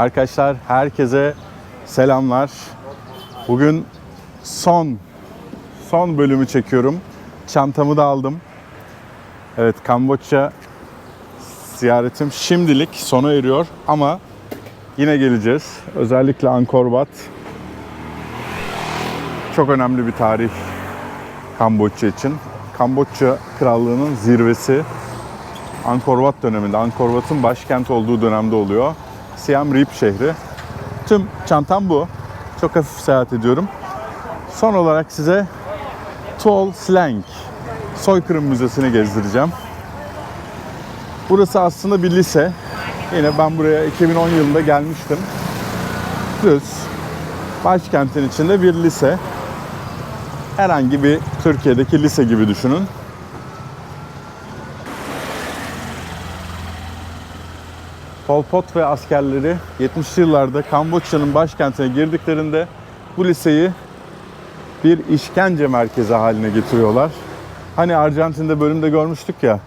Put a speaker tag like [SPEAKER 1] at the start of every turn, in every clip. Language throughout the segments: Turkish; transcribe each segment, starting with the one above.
[SPEAKER 1] Arkadaşlar herkese selamlar. Bugün son son bölümü çekiyorum. Çantamı da aldım. Evet Kamboçya ziyaretim şimdilik sona eriyor ama yine geleceğiz. Özellikle Angkor Wat. Çok önemli bir tarih Kamboçya için. Kamboçya Krallığı'nın zirvesi Angkor Wat döneminde, Angkor Wat'ın başkent olduğu dönemde oluyor. Siam Reap şehri. Tüm çantam bu. Çok hafif seyahat ediyorum. Son olarak size Tuol Sleng Soykırım Müzesi'ni gezdireceğim. Burası aslında bir lise. Yine ben buraya 2010 yılında gelmiştim. Düz. Başkentin içinde bir lise. Herhangi bir Türkiye'deki lise gibi düşünün. Pol Pot ve askerleri 70'li yıllarda Kamboçya'nın başkentine girdiklerinde bu liseyi bir işkence merkezi haline getiriyorlar. Hani Arjantin'de bölümde görmüştük ya,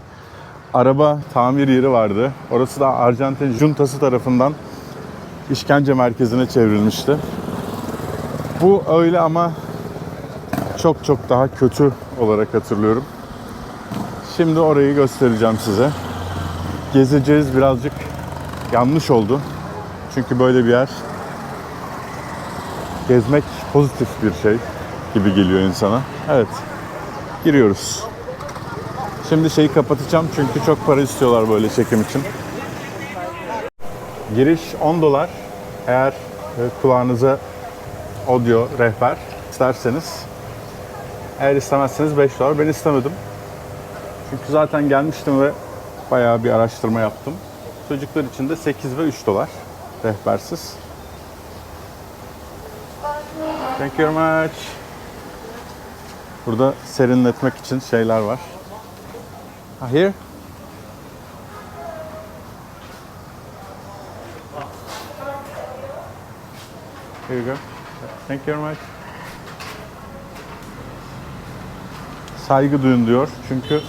[SPEAKER 1] araba tamir yeri vardı. Orası da Arjantin juntası tarafından işkence merkezine çevrilmişti. Bu öyle ama çok çok daha kötü olarak hatırlıyorum. Şimdi orayı göstereceğim size. Gezeceğiz birazcık yanlış oldu. Çünkü böyle bir yer gezmek pozitif bir şey gibi geliyor insana. Evet. Giriyoruz. Şimdi şeyi kapatacağım çünkü çok para istiyorlar böyle çekim için. Giriş 10 dolar. Eğer e, kulağınıza audio rehber isterseniz. Eğer istemezseniz 5 dolar. Ben istemedim. Çünkü zaten gelmiştim ve bayağı bir araştırma yaptım. Çocuklar için de 8 ve 3 dolar rehbersiz. Thank you very much. Burada serinletmek için şeyler var. Ah, here? Here you go. Thank you very much. Saygı duyun diyor. Çünkü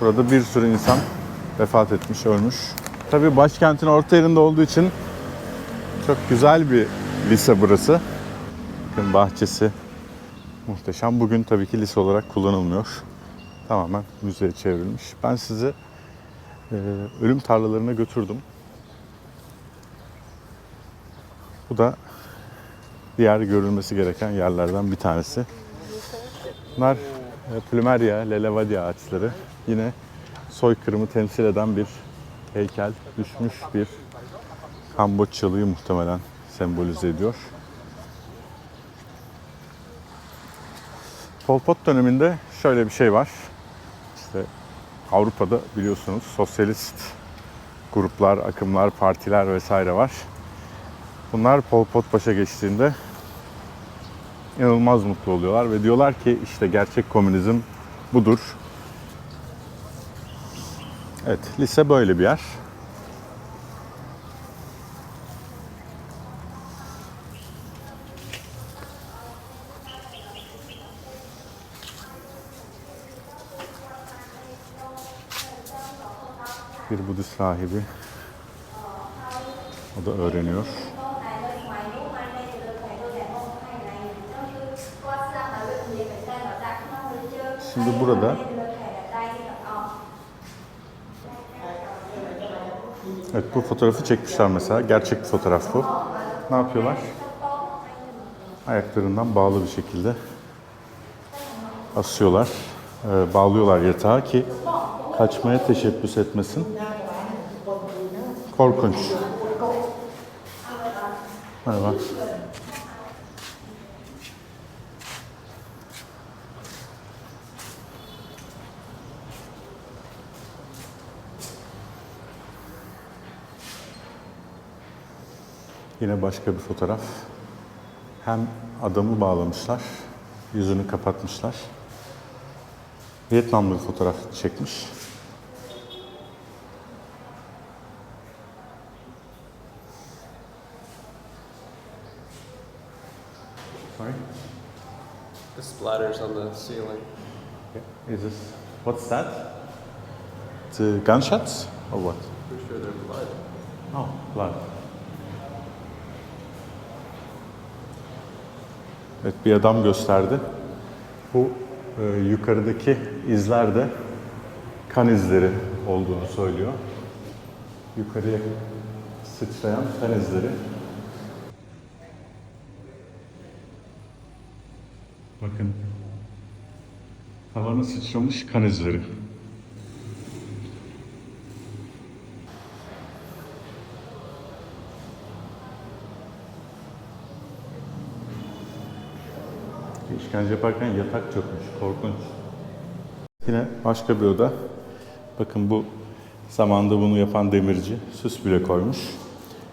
[SPEAKER 1] burada bir sürü insan vefat etmiş, ölmüş. Tabii başkentin orta yerinde olduğu için çok güzel bir lise burası. Bakın bahçesi muhteşem. Bugün tabii ki lise olarak kullanılmıyor. Tamamen müzeye çevrilmiş. Ben sizi e, ölüm tarlalarına götürdüm. Bu da diğer görülmesi gereken yerlerden bir tanesi. Bunlar e, Plumeria, Lelevadia ağaçları. Yine soykırımı temsil eden bir heykel, düşmüş bir Kamboçyalıyı muhtemelen sembolize ediyor. Pol Pot döneminde şöyle bir şey var. İşte Avrupa'da biliyorsunuz sosyalist gruplar, akımlar, partiler vesaire var. Bunlar Pol Pot başa geçtiğinde inanılmaz mutlu oluyorlar ve diyorlar ki işte gerçek komünizm budur. Evet, lise böyle bir yer. Bir Budist rahibi. O da öğreniyor. Şimdi burada Evet bu fotoğrafı çekmişler mesela. Gerçek bir fotoğraf bu. Ne yapıyorlar? Ayaklarından bağlı bir şekilde asıyorlar. Ee, bağlıyorlar yatağa ki kaçmaya teşebbüs etmesin. Korkunç. Merhaba. Yine başka bir fotoğraf. Hem adamı bağlamışlar, yüzünü kapatmışlar. Vietnamlı bir fotoğraf çekmiş. Sorry?
[SPEAKER 2] The splatters on the ceiling.
[SPEAKER 1] Is this what's that? The gunshots or what?
[SPEAKER 2] Pretty sure they're blood.
[SPEAKER 1] Oh. Var. Evet bir adam gösterdi. Bu e, yukarıdaki izler kan izleri olduğunu söylüyor. Yukarıya sıçrayan kan izleri. Bakın. Tavana sıçramış kan izleri. İşkence yaparken yatak çökmüş. Korkunç. Yine başka bir oda. Bakın bu zamanda bunu yapan demirci süs bile koymuş.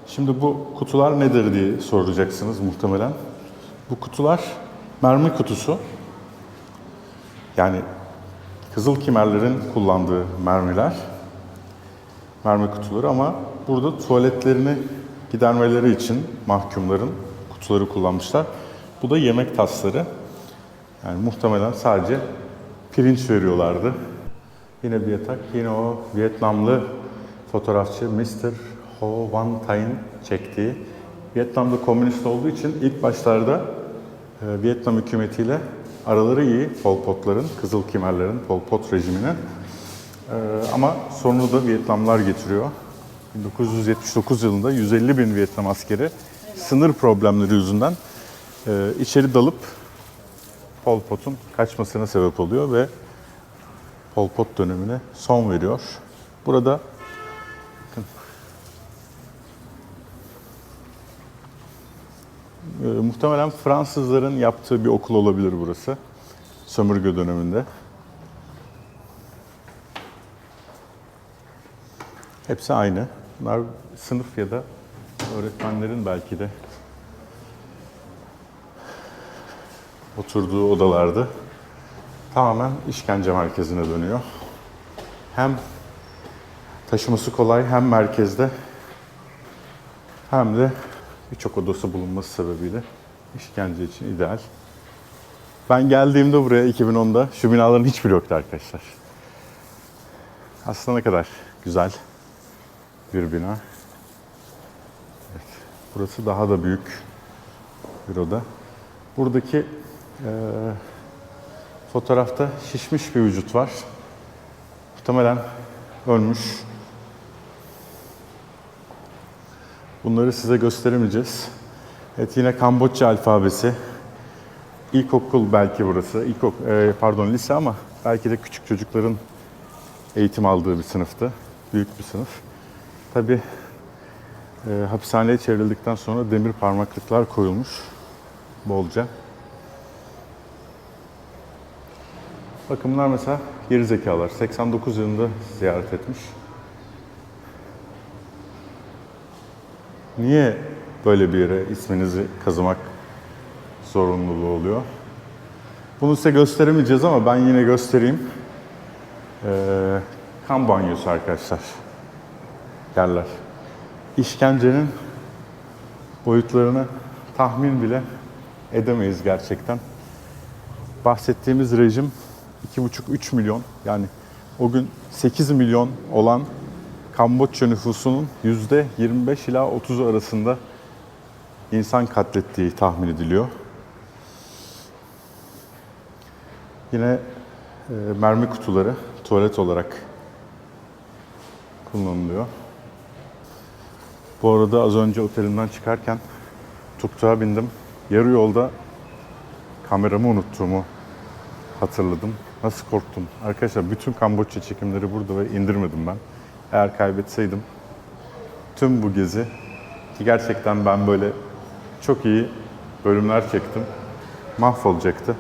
[SPEAKER 1] Şimdi bu kutular nedir diye soracaksınız muhtemelen. Bu kutular mermi kutusu. Yani Kızıl Kimerlerin kullandığı mermiler. Mermi kutuları ama burada tuvaletlerini gidermeleri için mahkumların kutuları kullanmışlar. Bu da yemek tasları. Yani muhtemelen sadece pirinç veriyorlardı. Yine bir yatak. Yine o Vietnamlı fotoğrafçı Mr. Ho Van Thanh çektiği. Vietnam'da komünist olduğu için ilk başlarda e, Vietnam hükümetiyle araları iyi Pol Pot'ların, Kızıl Kimerlerin, Pol Pot rejiminin. E, ama sorunu da Vietnamlar getiriyor. 1979 yılında 150 bin Vietnam askeri sınır problemleri yüzünden e, içeri dalıp Pol Pot'un kaçmasına sebep oluyor ve Pol Pot dönemine son veriyor. Burada e, muhtemelen Fransızların yaptığı bir okul olabilir burası. Sömürge döneminde. Hepsi aynı. Bunlar sınıf ya da öğretmenlerin belki de oturduğu odalarda tamamen işkence merkezine dönüyor. Hem taşıması kolay hem merkezde hem de birçok odası bulunması sebebiyle işkence için ideal. Ben geldiğimde buraya 2010'da şu binaların hiçbiri yoktu arkadaşlar. Aslında ne kadar güzel bir bina. Evet, burası daha da büyük bir oda. Buradaki eee, fotoğrafta şişmiş bir vücut var. Muhtemelen ölmüş. Bunları size gösteremeyeceğiz. Evet yine Kamboçya alfabesi. İlkokul belki burası. İlkok e, pardon lise ama belki de küçük çocukların eğitim aldığı bir sınıftı. Büyük bir sınıf. Tabi hapishaneye çevrildikten sonra demir parmaklıklar koyulmuş bolca. Bakın bunlar mesela geri zekalar. 89 yılında ziyaret etmiş. Niye böyle bir yere isminizi kazımak zorunluluğu oluyor? Bunu size gösteremeyeceğiz ama ben yine göstereyim. Ee, kan banyosu arkadaşlar. Yerler. İşkencenin boyutlarını tahmin bile edemeyiz gerçekten. Bahsettiğimiz rejim 2,5-3 milyon yani o gün 8 milyon olan Kamboçya nüfusunun yüzde 25 ila 30 arasında insan katlettiği tahmin ediliyor. Yine e, mermi kutuları tuvalet olarak kullanılıyor. Bu arada az önce otelimden çıkarken tuktuğa bindim. Yarı yolda kameramı unuttuğumu hatırladım. Nasıl korktum. Arkadaşlar bütün Kamboçya çekimleri burada ve indirmedim ben. Eğer kaybetseydim tüm bu gezi ki gerçekten ben böyle çok iyi bölümler çektim. Mahvolacaktı.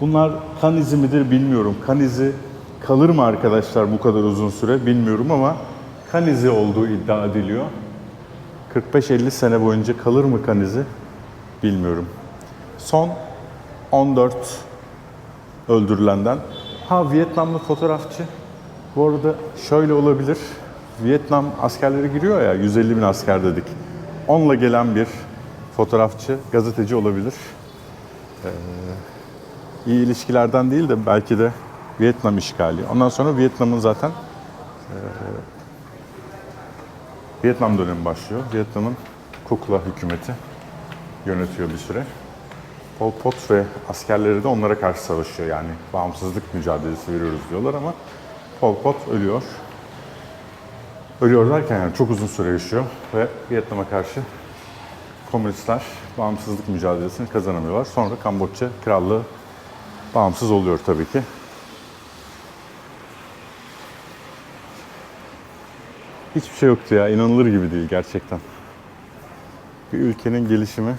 [SPEAKER 1] Bunlar kan izi midir bilmiyorum. Kan izi kalır mı arkadaşlar bu kadar uzun süre bilmiyorum ama kan izi olduğu iddia ediliyor. 45-50 sene boyunca kalır mı kan izi bilmiyorum. Son 14 öldürülenden. Ha Vietnamlı fotoğrafçı. Bu arada şöyle olabilir. Vietnam askerleri giriyor ya 150 bin asker dedik. Onunla gelen bir fotoğrafçı, gazeteci olabilir. Ee, iyi ilişkilerden değil de belki de Vietnam işgali. Ondan sonra Vietnam'ın zaten e, Vietnam dönemi başlıyor. Vietnam'ın kukla hükümeti yönetiyor bir süre. Pol Pot ve askerleri de onlara karşı savaşıyor. Yani bağımsızlık mücadelesi veriyoruz diyorlar ama Pol Pot ölüyor. Ölüyor derken yani çok uzun süre yaşıyor ve Vietnam'a karşı komünistler bağımsızlık mücadelesini kazanamıyorlar. Sonra Kamboçya krallığı bağımsız oluyor tabii ki. Hiçbir şey yoktu ya. inanılır gibi değil gerçekten. Bir ülkenin gelişimi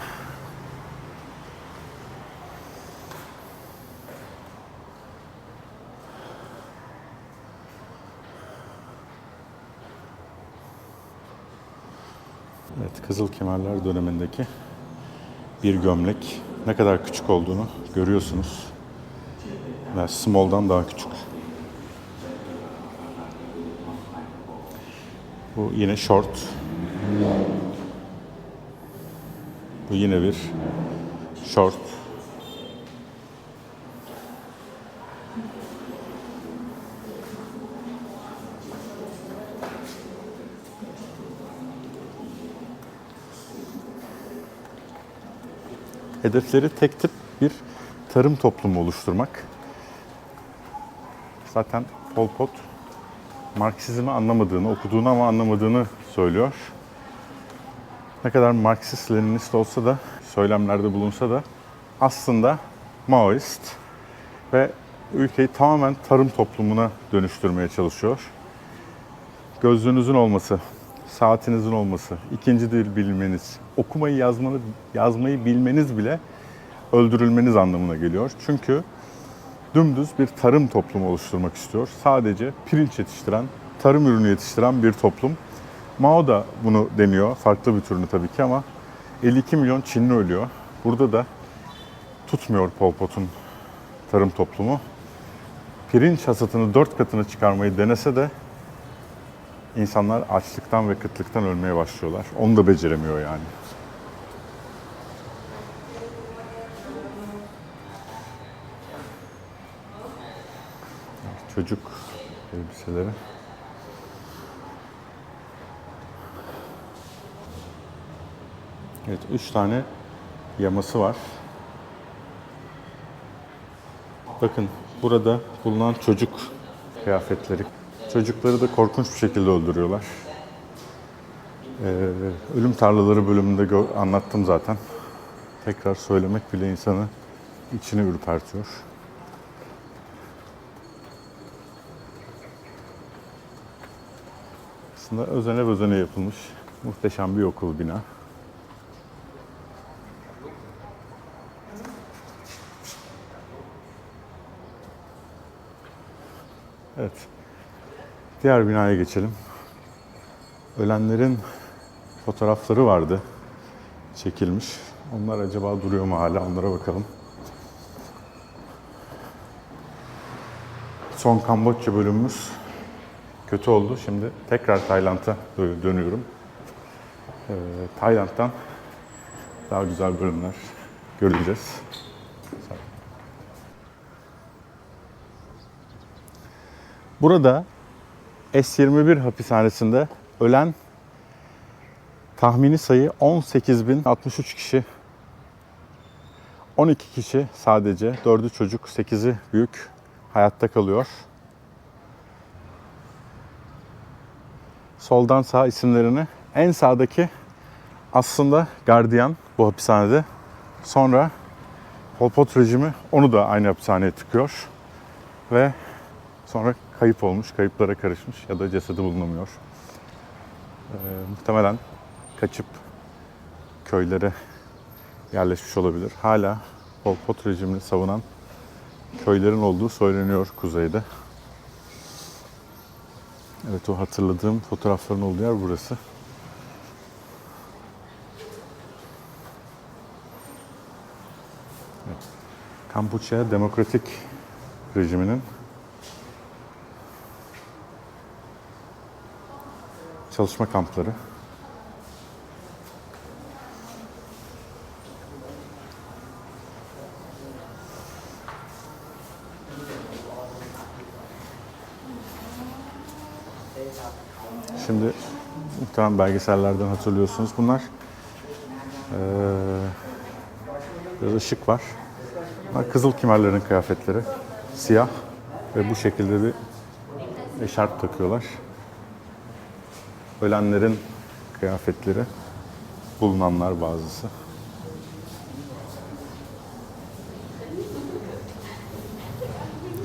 [SPEAKER 1] Evet, Kızıl Kemerler dönemindeki bir gömlek ne kadar küçük olduğunu görüyorsunuz. Ve small'dan daha küçük. Bu yine short. Bu yine bir short. Hedefleri tek tip bir tarım toplumu oluşturmak. Zaten Pol Pot Marksizmi anlamadığını, okuduğunu ama anlamadığını söylüyor. Ne kadar Marksist, Leninist olsa da, söylemlerde bulunsa da aslında Maoist ve ülkeyi tamamen tarım toplumuna dönüştürmeye çalışıyor. Gözlüğünüzün olması, saatinizin olması, ikinci dil bilmeniz, okumayı yazmanı, yazmayı bilmeniz bile öldürülmeniz anlamına geliyor. Çünkü dümdüz bir tarım toplumu oluşturmak istiyor. Sadece pirinç yetiştiren, tarım ürünü yetiştiren bir toplum. Mao da bunu deniyor. Farklı bir türünü tabii ki ama 52 milyon Çinli ölüyor. Burada da tutmuyor Pol Pot'un tarım toplumu. Pirinç hasatını dört katına çıkarmayı denese de insanlar açlıktan ve kıtlıktan ölmeye başlıyorlar. Onu da beceremiyor yani. Çocuk elbiseleri. Evet, üç tane yaması var. Bakın burada bulunan çocuk kıyafetleri. Çocukları da korkunç bir şekilde öldürüyorlar. Ee, ölüm tarlaları bölümünde anlattım zaten. Tekrar söylemek bile insanı içini ürpertiyor. Aslında özene özene yapılmış muhteşem bir okul bina. Diğer binaya geçelim. Ölenlerin fotoğrafları vardı. Çekilmiş. Onlar acaba duruyor mu hala? Onlara bakalım. Son Kamboçya bölümümüz kötü oldu. Şimdi tekrar Tayland'a dö- dönüyorum. Ee, Tayland'dan daha güzel bölümler göreceğiz. Burada S21 hapishanesinde ölen tahmini sayı 18.063 kişi. 12 kişi sadece, 4'ü çocuk, 8'i büyük hayatta kalıyor. Soldan sağ isimlerini. En sağdaki aslında gardiyan bu hapishanede. Sonra Pol Pot rejimi onu da aynı hapishaneye tıkıyor. Ve sonra kayıp olmuş, kayıplara karışmış ya da cesedi bulunamıyor. Ee, muhtemelen kaçıp köylere yerleşmiş olabilir. Hala Pol Pot rejimini savunan köylerin olduğu söyleniyor kuzeyde. Evet o hatırladığım fotoğrafların olduğu yer burası. Evet. Kampuçya Demokratik rejiminin çalışma kampları. Şimdi Muhtemelen belgesellerden hatırlıyorsunuz. Bunlar eee biraz ışık var. Bunlar Kızıl Kimerlerin kıyafetleri. Siyah ve bu şekilde bir eşarp takıyorlar. Ölenlerin kıyafetleri. Bulunanlar bazısı.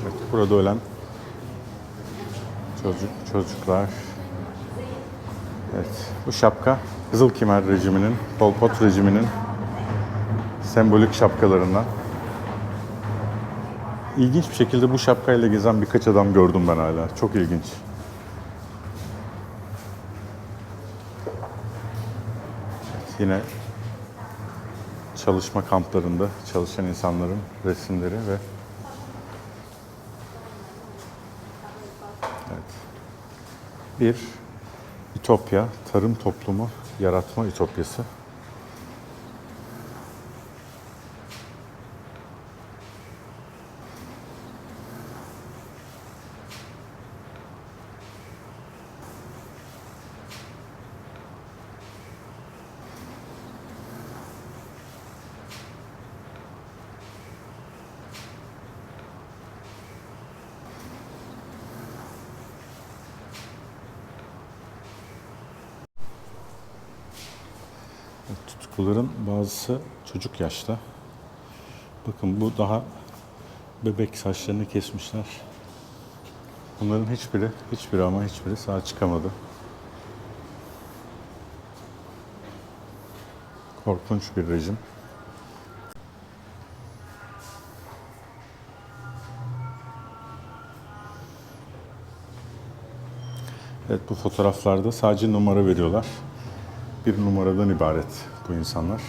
[SPEAKER 1] Evet, burada ölen çocuk çocuklar. Evet, bu şapka Kızıl Kimer rejiminin, Pol Pot rejiminin sembolik şapkalarından. İlginç bir şekilde bu şapkayla gezen birkaç adam gördüm ben hala. Çok ilginç. Yine çalışma kamplarında çalışan insanların resimleri ve evet. bir ütopya, tarım toplumu yaratma ütopyası. Tutukluların bazısı çocuk yaşta. Bakın bu daha bebek saçlarını kesmişler. Bunların hiçbiri, hiçbiri ama hiçbiri sağ çıkamadı. Korkunç bir rejim. Evet bu fotoğraflarda sadece numara veriyorlar. Bir numaradan ibaret bu insanlar.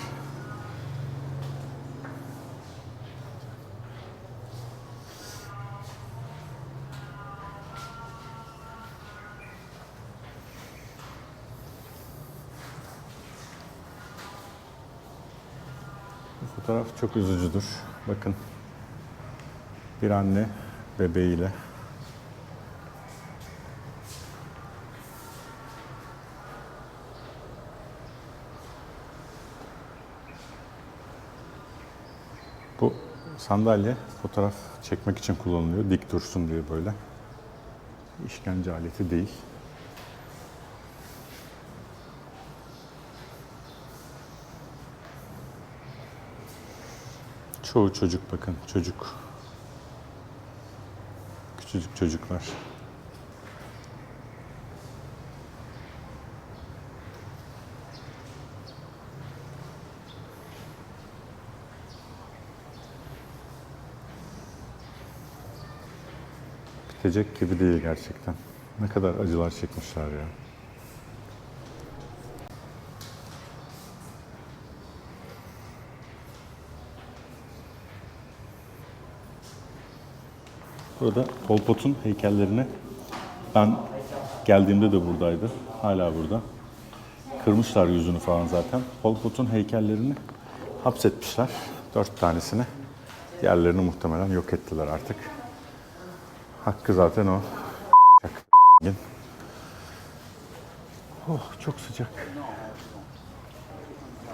[SPEAKER 1] Bu fotoğraf çok üzücüdür. Bakın. Bir anne bebeğiyle Bu sandalye fotoğraf çekmek için kullanılıyor. Dik dursun diye böyle. İşkence aleti değil. Çoğu çocuk bakın çocuk. Küçücük çocuklar. Bitecek gibi değil gerçekten. Ne kadar acılar çekmişler ya. Burada Pol Pot'un heykellerini ben geldiğimde de buradaydı. Hala burada. Kırmışlar yüzünü falan zaten. Pol Pot'un heykellerini hapsetmişler. Dört tanesini. Diğerlerini muhtemelen yok ettiler artık. Hakkı zaten o. Oh çok sıcak.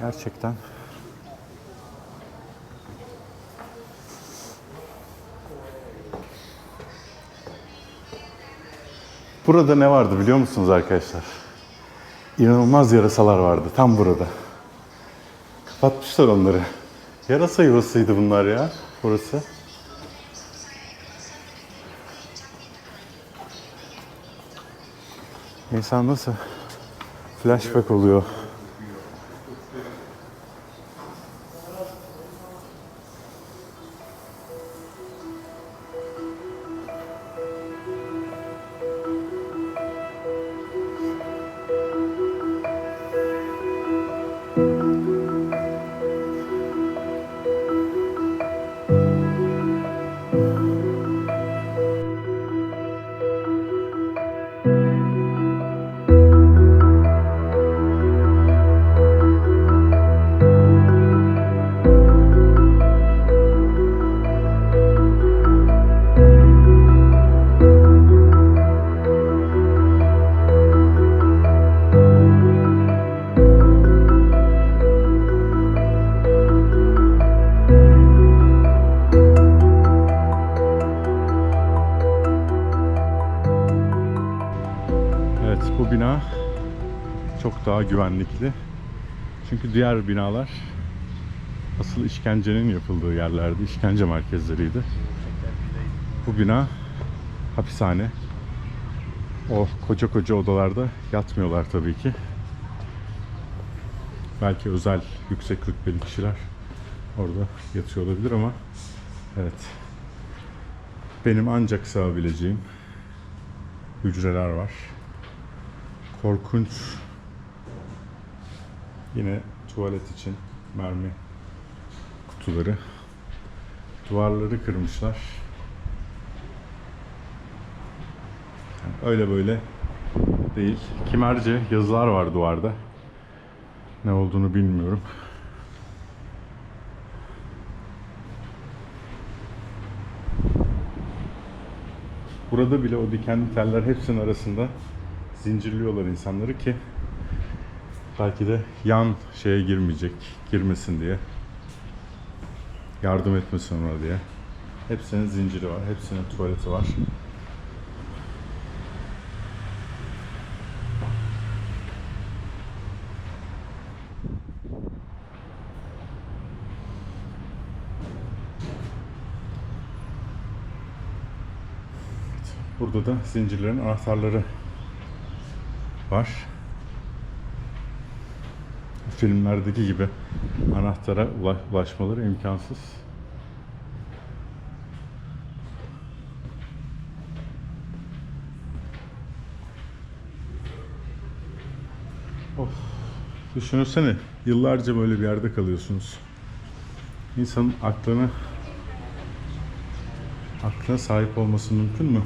[SPEAKER 1] Gerçekten. Burada ne vardı biliyor musunuz arkadaşlar? İnanılmaz yarasalar vardı tam burada. Kapatmışlar onları. Yarasa yuvasıydı bunlar ya burası. İnsan nasıl flashback oluyor. Daha güvenlikli. Çünkü diğer binalar asıl işkencenin yapıldığı yerlerdi. işkence merkezleriydi. Bu bina hapishane. O koca koca odalarda yatmıyorlar tabii ki. Belki özel yüksek rütbeli kişiler orada yatıyor olabilir ama evet. Benim ancak sığabileceğim hücreler var. Korkunç yine tuvalet için mermi kutuları. Duvarları kırmışlar. Yani öyle böyle değil. Kimerce yazılar var duvarda. Ne olduğunu bilmiyorum. Burada bile o dikenli teller hepsinin arasında zincirliyorlar insanları ki belki de yan şeye girmeyecek, girmesin diye. Yardım etmesin ona diye. Hepsinin zinciri var, hepsinin tuvaleti var. Burada da zincirlerin anahtarları var. Filmlerdeki gibi anahtara ula- ulaşmaları imkansız. Of. Düşünsene yıllarca böyle bir yerde kalıyorsunuz. İnsanın aklını aklına sahip olması mümkün mü?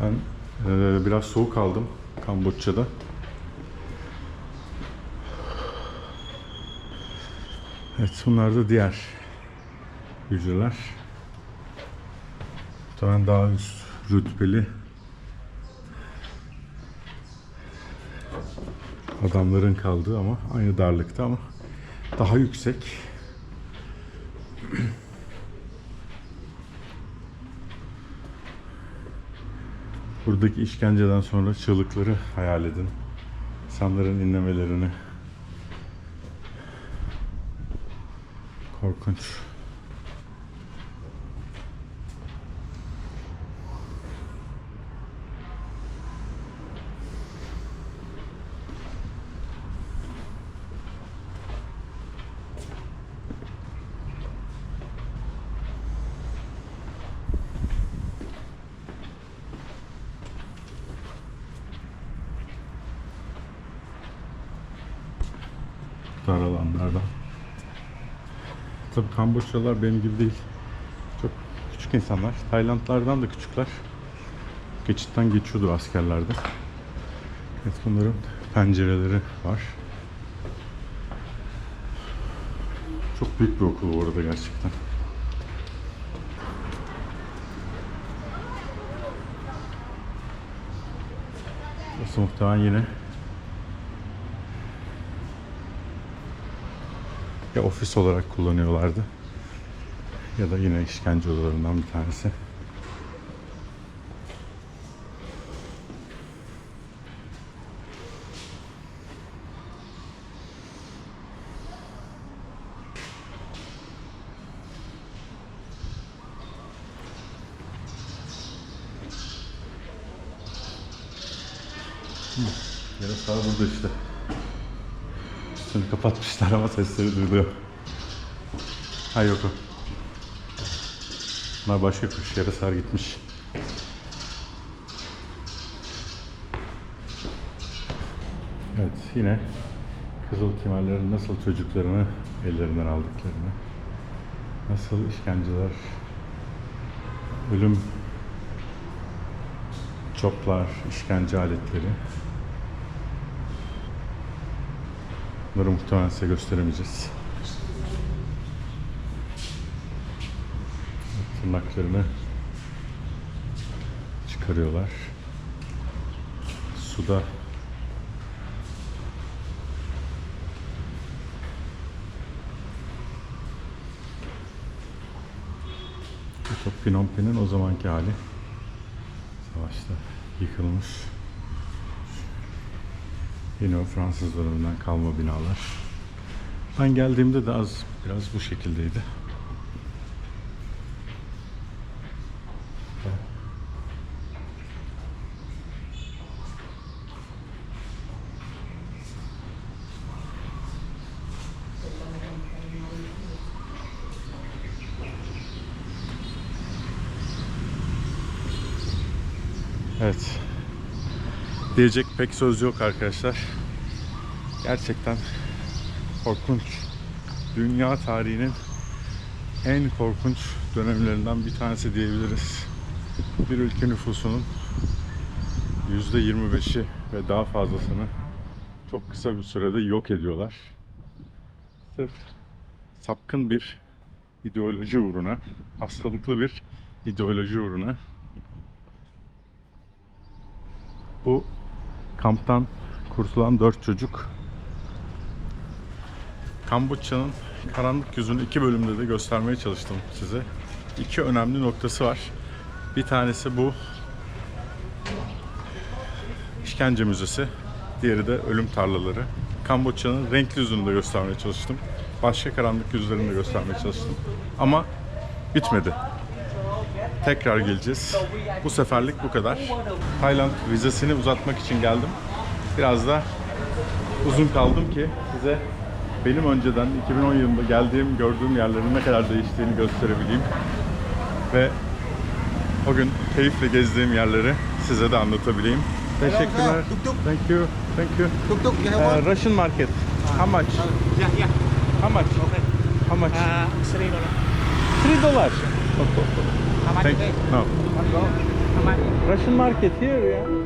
[SPEAKER 1] Ben eee, biraz soğuk aldım Kamboçya'da. Evet bunlar da diğer hücreler. Muhtemelen daha üst rütbeli adamların kaldığı ama aynı darlıkta ama daha yüksek. Buradaki işkenceden sonra çığlıkları hayal edin. İnsanların inlemelerini. Korkunç. Kamboçyalılar benim gibi değil. Çok küçük insanlar. Taylandlardan da küçükler. Geçitten geçiyordur askerlerde. Evet bunların pencereleri var. Çok büyük bir okul bu arada gerçekten. Burası muhtemelen yine ya ofis olarak kullanıyorlardı ya da yine işkence odalarından bir tanesi. Hmm, Yarasa burada işte. Üstünü kapatmışlar ama sesleri duyuluyor. Ha yok o. Bunlar başka kuş. Yarasar gitmiş. Evet yine Kızıl Kemerlerin nasıl çocuklarını ellerinden aldıklarını, nasıl işkenceler, ölüm çoplar, işkence aletleri. Bunları muhtemelen size gösteremeyeceğiz. Tırnaklarını çıkarıyorlar. Suda Phnom Penh'in o zamanki hali savaşta yıkılmış. Yine o Fransız döneminden kalma binalar. Ben geldiğimde de az biraz bu şekildeydi. Evet. Diyecek pek söz yok arkadaşlar. Gerçekten korkunç. Dünya tarihinin en korkunç dönemlerinden bir tanesi diyebiliriz. Bir ülke nüfusunun %25'i ve daha fazlasını çok kısa bir sürede yok ediyorlar. Sırf sapkın bir ideoloji uğruna, hastalıklı bir ideoloji uğruna bu kamptan kurtulan dört çocuk Kamboçya'nın karanlık yüzünü iki bölümde de göstermeye çalıştım size. İki önemli noktası var. Bir tanesi bu işkence müzesi. Diğeri de ölüm tarlaları. Kamboçya'nın renkli yüzünü de göstermeye çalıştım. Başka karanlık yüzlerini de göstermeye çalıştım. Ama bitmedi. Tekrar geleceğiz. Bu seferlik bu kadar. Tayland vizesini uzatmak için geldim. Biraz da uzun kaldım ki size benim önceden 2010 yılında geldiğim, gördüğüm yerlerin ne kadar değiştiğini gösterebileyim. Ve o gün keyifle gezdiğim yerleri size de anlatabileyim. Teşekkürler. Thank you. Thank you.
[SPEAKER 3] Tuk tuk,
[SPEAKER 1] Uh? Russian market. How much?
[SPEAKER 3] Yeah, yeah.
[SPEAKER 1] How much? How much?
[SPEAKER 3] Uh, three dollar.
[SPEAKER 1] Three dollars.
[SPEAKER 3] How much
[SPEAKER 1] Thank
[SPEAKER 3] today?
[SPEAKER 1] No.
[SPEAKER 3] One go. How much?
[SPEAKER 1] Russian market here ya.